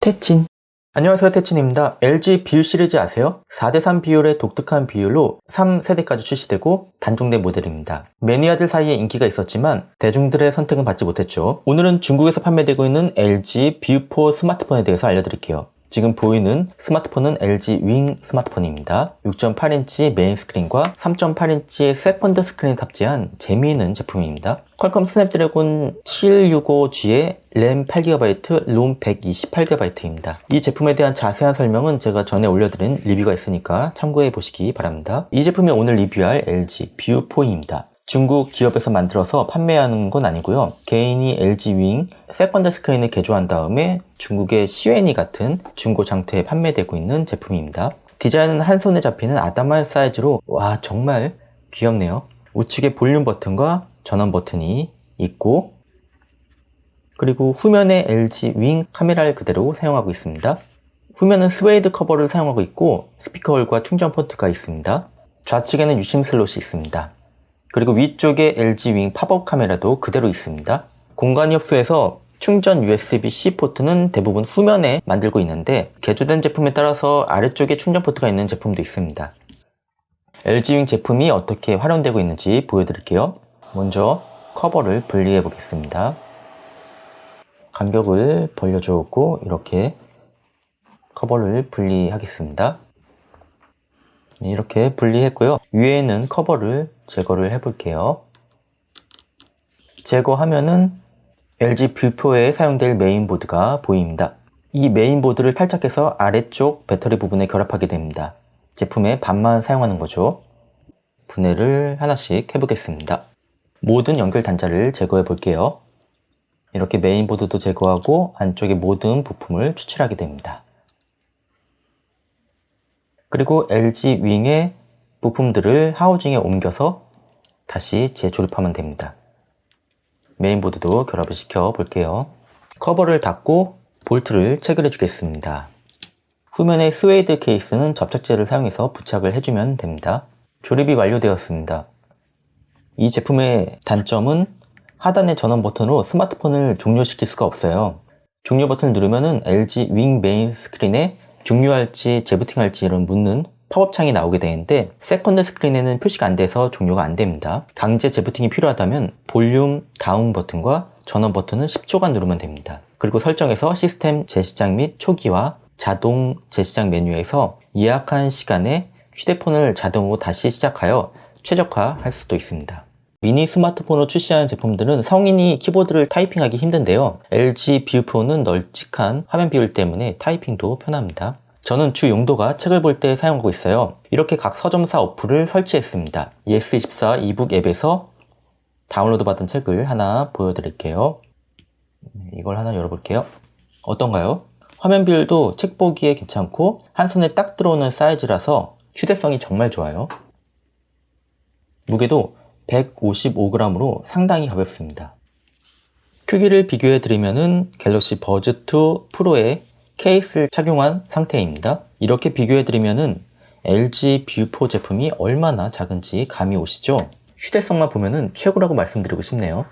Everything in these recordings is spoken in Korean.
태친 안녕하세요 태친입니다. LG 비율 시리즈 아세요? 4대3 비율의 독특한 비율로 3세대까지 출시되고 단종된 모델입니다. 매니아들 사이에 인기가 있었지만 대중들의 선택은 받지 못했죠. 오늘은 중국에서 판매되고 있는 LG 뷰4 스마트폰에 대해서 알려드릴게요. 지금 보이는 스마트폰은 LG 윙 스마트폰입니다. 6.8인치 메인 스크린과 3.8인치의 세컨드 스크린을 탑재한 재미있는 제품입니다. 퀄컴 스냅드래곤 765G에 램 8GB, 롬 128GB입니다. 이 제품에 대한 자세한 설명은 제가 전에 올려드린 리뷰가 있으니까 참고해 보시기 바랍니다. 이 제품이 오늘 리뷰할 LG 뷰4입니다. 중국 기업에서 만들어서 판매하는 건 아니고요. 개인이 LG 윙 세컨드 스크린을 개조한 다음에 중국의 시웨니 같은 중고 장터에 판매되고 있는 제품입니다. 디자인은 한 손에 잡히는 아담한 사이즈로 와 정말 귀엽네요. 우측에 볼륨 버튼과 전원 버튼이 있고 그리고 후면에 LG 윙 카메라를 그대로 사용하고 있습니다. 후면은 스웨이드 커버를 사용하고 있고 스피커 홀과 충전 포트가 있습니다. 좌측에는 유심 슬롯이 있습니다. 그리고 위쪽에 LG 윙 팝업 카메라도 그대로 있습니다. 공간이 협소해서 충전 USB-C 포트는 대부분 후면에 만들고 있는데 개조된 제품에 따라서 아래쪽에 충전 포트가 있는 제품도 있습니다. LG 윙 제품이 어떻게 활용되고 있는지 보여드릴게요. 먼저 커버를 분리해 보겠습니다. 간격을 벌려주었고 이렇게 커버를 분리하겠습니다. 네, 이렇게 분리했고요. 위에는 커버를 제거를 해볼게요. 제거하면은 LG 뷰4에 사용될 메인보드가 보입니다. 이 메인보드를 탈착해서 아래쪽 배터리 부분에 결합하게 됩니다. 제품의 반만 사용하는 거죠. 분해를 하나씩 해보겠습니다. 모든 연결 단자를 제거해 볼게요. 이렇게 메인보드도 제거하고 안쪽의 모든 부품을 추출하게 됩니다. 그리고 LG 윙의 부품들을 하우징에 옮겨서 다시 재조립하면 됩니다. 메인보드도 결합을 시켜 볼게요. 커버를 닫고 볼트를 체결해 주겠습니다. 후면의 스웨이드 케이스는 접착제를 사용해서 부착을 해주면 됩니다. 조립이 완료되었습니다. 이 제품의 단점은 하단의 전원 버튼으로 스마트폰을 종료시킬 수가 없어요. 종료 버튼을 누르면 LG 윙 메인 스크린에 종료할지 재부팅할지 이런 묻는 팝업 창이 나오게 되는데 세컨드 스크린에는 표시가 안 돼서 종료가 안 됩니다. 강제 재부팅이 필요하다면 볼륨 다운 버튼과 전원 버튼을 10초간 누르면 됩니다. 그리고 설정에서 시스템 재시작 및 초기화 자동 재시작 메뉴에서 예약한 시간에 휴대폰을 자동으로 다시 시작하여 최적화할 수도 있습니다. 미니 스마트폰으로 출시하는 제품들은 성인이 키보드를 타이핑하기 힘든데요. LG 뷰4는 널찍한 화면 비율 때문에 타이핑도 편합니다. 저는 주 용도가 책을 볼 때 사용하고 있어요. 이렇게 각 서점사 어플을 설치했습니다. ES24 이북 앱에서 다운로드 받은 책을 하나 보여드릴게요. 이걸 하나 열어볼게요. 어떤가요? 화면 비율도 책 보기에 괜찮고 한 손에 딱 들어오는 사이즈라서 휴대성이 정말 좋아요. 무게도 155g으로 상당히 가볍습니다. 크기를 비교해 드리면은 갤럭시 버즈 2 프로의 케이스를 착용한 상태입니다. 이렇게 비교해 드리면은 LG 뷰4 제품이 얼마나 작은지 감이 오시죠? 휴대성만 보면은 최고라고 말씀드리고 싶네요.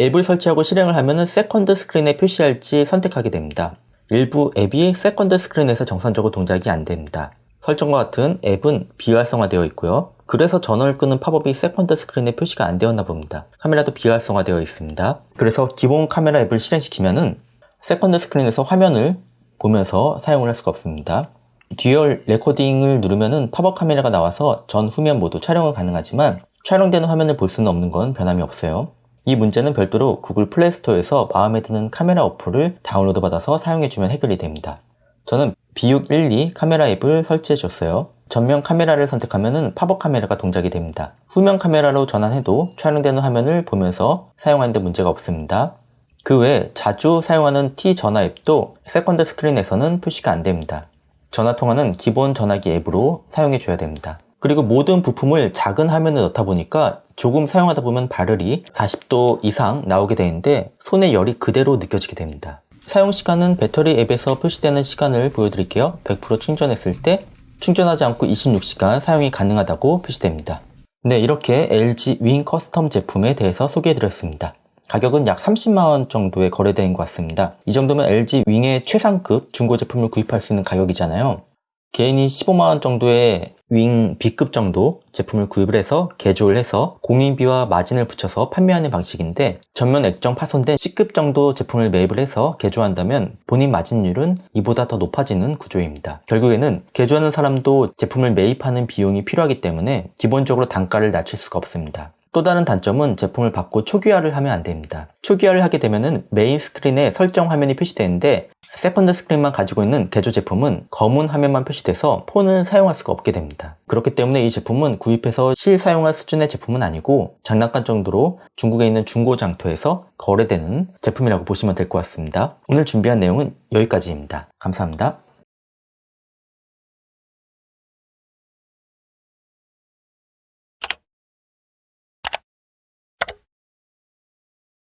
앱을 설치하고 실행을 하면은 세컨드 스크린에 표시할지 선택하게 됩니다. 일부 앱이 세컨드 스크린에서 정상적으로 동작이 안 됩니다. 설정과 같은 앱은 비활성화되어 있고요. 그래서 전원을 끄는 팝업이 세컨드 스크린에 표시가 안 되었나 봅니다. 카메라도 비활성화되어 있습니다. 그래서 기본 카메라 앱을 실행시키면은 세컨드 스크린에서 화면을 보면서 사용을 할 수가 없습니다. 듀얼 레코딩을 누르면은 팝업 카메라가 나와서 전 후면 모두 촬영은 가능하지만 촬영되는 화면을 볼 수는 없는 건 변함이 없어요. 이 문제는 별도로 구글 플레이스토어에서 마음에 드는 카메라 어플을 다운로드 받아서 사용해주면 해결이 됩니다. 저는 B612 카메라 앱을 설치해 줬어요. 전면 카메라를 선택하면 팝업 카메라가 동작이 됩니다. 후면 카메라로 전환해도 촬영되는 화면을 보면서 사용하는데 문제가 없습니다. 그 외에 자주 사용하는 T 전화 앱도 세컨드 스크린에서는 표시가 안 됩니다. 전화 통화는 기본 전화기 앱으로 사용해 줘야 됩니다. 그리고 모든 부품을 작은 화면에 넣다 보니까 조금 사용하다 보면 발열이 40도 이상 나오게 되는데 손에 열이 그대로 느껴지게 됩니다. 사용 시간은 배터리 앱에서 표시되는 시간을 보여드릴게요. 100% 충전했을 때 충전하지 않고 26시간 사용이 가능하다고 표시됩니다. 네, 이렇게 LG 윙 커스텀 제품에 대해서 소개해드렸습니다. 가격은 약 30만원 정도에 거래되는 것 같습니다. 이 정도면 LG 윙의 최상급 중고 제품을 구입할 수 있는 가격이잖아요. 개인이 15만원 정도의 윙 B급 정도 제품을 구입을 해서 개조를 해서 공인비와 마진을 붙여서 판매하는 방식인데 전면 액정 파손된 C급 정도 제품을 매입을 해서 개조한다면 본인 마진율은 이보다 더 높아지는 구조입니다. 결국에는 개조하는 사람도 제품을 매입하는 비용이 필요하기 때문에 기본적으로 단가를 낮출 수가 없습니다. 또 다른 단점은 제품을 받고 초기화를 하면 안 됩니다. 초기화를 하게 되면은 메인 스크린에 설정 화면이 표시되는데 세컨드 스크린만 가지고 있는 개조 제품은 검은 화면만 표시돼서 폰을 사용할 수가 없게 됩니다. 그렇기 때문에 이 제품은 구입해서 실사용할 수준의 제품은 아니고 장난감 정도로 중국에 있는 중고 장터에서 거래되는 제품이라고 보시면 될 것 같습니다. 오늘 준비한 내용은 여기까지입니다. 감사합니다.